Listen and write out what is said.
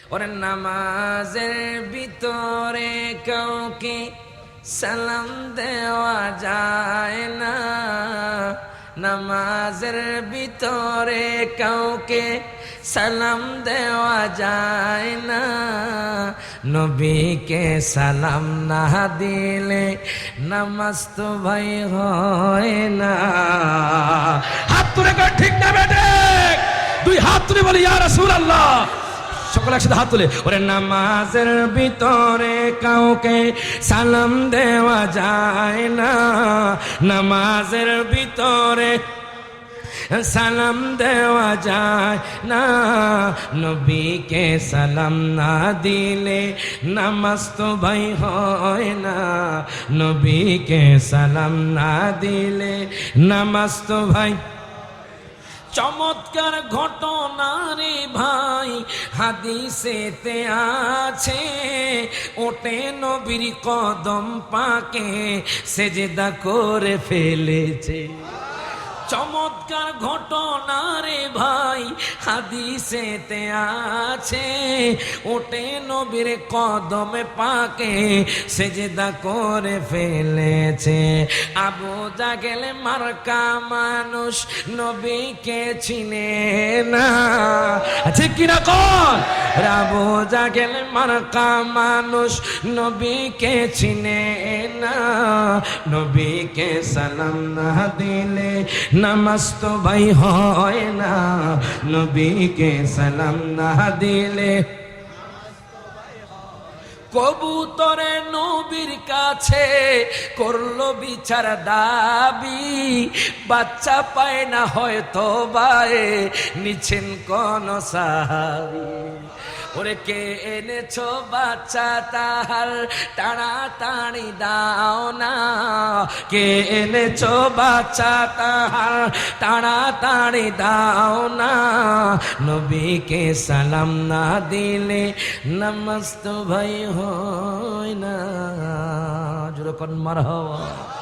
ওরে নামাজের ভিতরে কাউকে সালাম দেওয়া যায় না। নামাজের ভিতরে কাউকে সালাম দেওয়া যায় না। নবীকে সালাম না দিলে নামাজ তো ভাই হয় না। হাত তুলে ঠিক না বেটে? দুই হাত তুলে বলি, ইয়া রাসূলুল্লাহ। সকলে একসাথে হাত তুলে, ওরে নামাজের ভিতরে কাউকে সালাম দেওয়া যায় না। নামাজের ভিতরে সালাম দেওয়া যায় না। নবীকে সালাম না দিলে নামাজ তো ভাই হয় না। নবীকে সালাম না দিলে নামাজ তো ভাই চমৎকার ঘটনা রে ভাই হাদিসেতে আছে ওটে নবীর কদম পাকে সেজেদা করে ফেলেছে। চমৎকার ঘটনা রে ভাই, হাদিসেতে আছে। ওটে নবীর কদমে পাকে সেজদা করে ফেলেছে। আবু জাগেলে মার্কা মানুষ নবীকে চিনে না। আছে কিনা রাবো জাগেল মার্কা মানুষ, নবীকে চিনে না। নবীকে সালাম না দিলে নামাজ তো ভাই হয় না। নবীকে সালাম না দিলে কবুতরে নবীর কাছে করল বিচার দাবি। বাচ্চা পায় না হয়তো বায়ে নিছেন কোন সাহাবি। ওরে কে এনেছো বাচ্চা তাহার? তাড়াতাড়ি দাও না। কে এনেছো বাচ্চা তাহার? তাড়াতাড়ি দাও না। নবীকে সালাম না দিলে নামাজ তো ভাই হয় না। যেরকম মার হওয়া